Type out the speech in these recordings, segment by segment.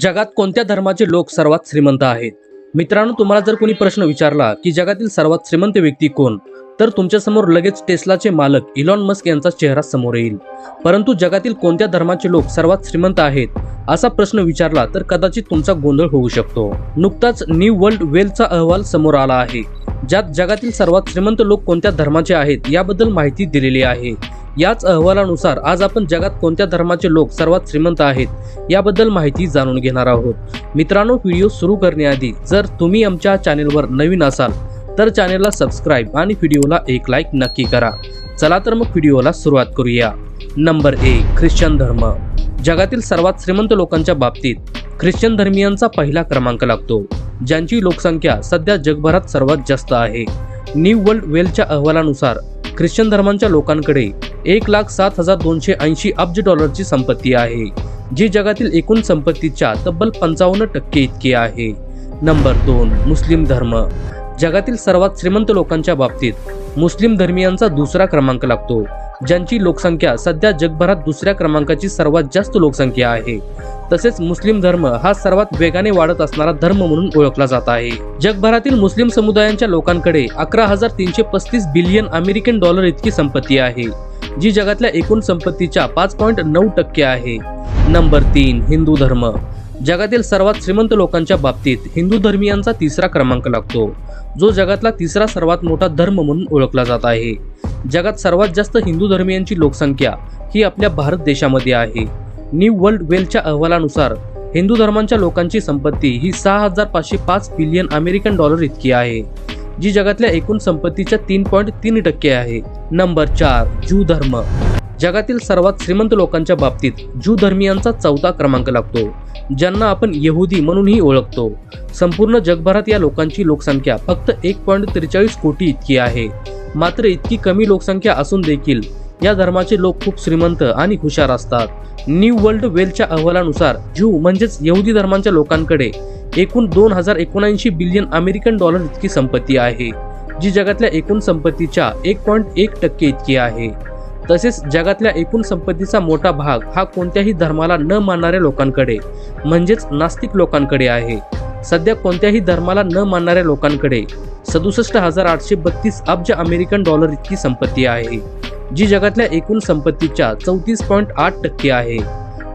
जगात कोणत्या धर्माचे लोक सर्वात श्रीमंत आहेत? मित्रांनो तुम्हाला जर कोणी प्रश्न विचारला की जगातील सर्वात श्रीमंत व्यक्ती कोण? तर तुमच्यासमोर लगेच टेस्लाचे मालक इलॉन मस्क यांचा चेहरा समोर येईल. परंतु जगातील कोणत्या धर्माचे लोक सर्वात श्रीमंत आहेत? असा प्रश्न विचारला तर कदाचित तुमचा गोंधळ होऊ शकतो. नुकताच न्यू वर्ल्ड वेलचा अहवाल समोर आला आहे. ज्यात जगातील सर्वात श्रीमंत लोक कोणत्या धर्माचे आहेत याबद्दल माहिती दिलेली आहे. याच अहवालानुसार आज आपण जगात कोणत्या धर्माचे लोक सर्वात श्रीमंत आहेत याबद्दल माहिती जाणून घेणार आहोत. मित्रांनो व्हिडिओ सुरू करण्याआधी जर तुम्ही आमच्या चॅनेलवर नवीन असाल तर चॅनेलला सबस्क्राईब आणि व्हिडिओला एक लाईक नक्की करा. चला तर मग व्हिडिओला सुरुवात करूया. नंबर एक ख्रिश्चन धर्म. जगातील सर्वात श्रीमंत लोकांच्या बाबतीत ख्रिश्चन धर्मियांचा पहिला क्रमांक लागतो ज्यांची लोकसंख्या सध्या जगभरात सर्वात जास्त आहे. न्यू वर्ल्ड वेलच्या अहवालानुसार ख्रिश्चन धर्मांच्या लोकांकडे एक लाख सात हजार दोनशे ऐंशी अब्ज डॉलरची संपत्ती आहे जी जगातील एकूण संपत्तीच्या तब्बल पंचावन्न टक्के इतकी आहे. नंबर दोन मुस्लिम धर्म. जगातील सर्वात श्रीमंत लोकांच्या बाबतीत मुस्लिम धर्मियांचा दुसरा क्रमांक लागतो ज्यांची लोकसंख्या सध्या जगभरात दुसऱ्या क्रमांकाची सर्वात जास्त लोकसंख्या आहे. तसेच मुस्लिम धर्म हा सर्वात वेगाने वाढत असणारा धर्म म्हणून ओळखला जात आहे. जगभरातील मुस्लिम समुदायांच्या लोकांकडे अकरा हजार तीनशे पस्तीस बिलियन अमेरिकन डॉलर इतकी संपत्ती आहे. जी जगातल्या एकूण संपत्तीच्या पाच पॉईंट नऊ टक्के आहे. नंबर तीन हिंदू धर्म. जगातील सर्वात श्रीमंत लोकांच्या बाबतीत हिंदू धर्मियांचा तिसरा क्रमांक लागतो. जो जगातला तिसरा सर्वात मोठा धर्म म्हणून ओळखला जात आहे. जगात सर्वात जास्त हिंदू धर्मियांची लोकसंख्या ही आपल्या भारत देशामध्ये आहे. न्यू वर्ल्ड वेलच्या अहवालानुसार हिंदू धर्मांच्या लोकांची संपत्ती ही सहा हजार पाचशे पाच बिलियन अमेरिकन डॉलर इतकी आहे. जी जगातल्या एकूण संपत्तीच्या तीन पॉईंट तीन टक्के आहे. नंबर चार ज्यू धर्म. जगातील सर्वात श्रीमंत लोकांच्या बाबतीत ज्यू धर्मियांचा चौथा क्रमांक लागतो ज्यांना आपण यहुदी म्हणूनही ओळखतो. संपूर्ण जगभरात या लोकांची लोकसंख्या फक्त एक पॉईंट त्रेचाळीस कोटी इतकी आहे. मात्र इतकी कमी लोकसंख्या असून देखील या धर्माचे लोक खूप श्रीमंत आणि हुशार असतात. न्यू वर्ल्ड वेलच्या अहवालानुसार ज्यू म्हणजेच यहुदी धर्मांच्या लोकांकडे एकूण दोन हजार एकोणऐंशी बिलियन अमेरिकन डॉलर इतकी संपत्ती आहे जी जगातल्या एकूण संपत्तीच्या एक पॉईंट एक टक्के इतकी आहे. तसेच जगातल्या एकूण संपत्तीचा मोठा भाग हा कोणत्याही धर्माला न मानणाऱ्या लोकांकडे म्हणजेच नास्तिक लोकांकडे आहे. सध्या कोणत्याही धर्माला न मानणाऱ्या लोकांकडे सदुसष्ट हजार आठशे बत्तीस अब्ज अमेरिकन डॉलर इतकी संपत्ती आहे जी जगातल्या एकूण संपत्तीच्या चौतीस पॉईंट आठ टक्के आहे.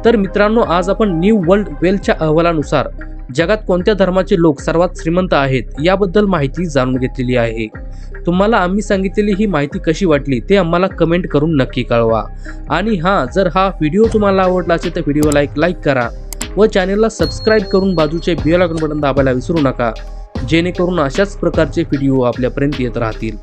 तर मित्रांनो आज आपण न्यू वर्ल्ड वेलच्या अहवालानुसार जगात कोणत्या धर्माचे लोक सर्वात श्रीमंत आहेत याबद्दल माहिती जाणून घेतलेली आहे. तुम्हाला आम्ही सांगितलेली ही माहिती कशी वाटली ते आम्हाला कमेंट करून नक्की कळवा. आणि हां जर हा व्हिडिओ तुम्हाला आवडला असेल तर व्हिडिओला एक लाईक करा व चॅनेलला सबस्क्राईब करून बाजूचे बेल आयकॉन बटन दाबायला विसरू नका. जेणेकरून अशाच प्रकारचे व्हिडिओ आपल्यापर्यंत येत राहतील.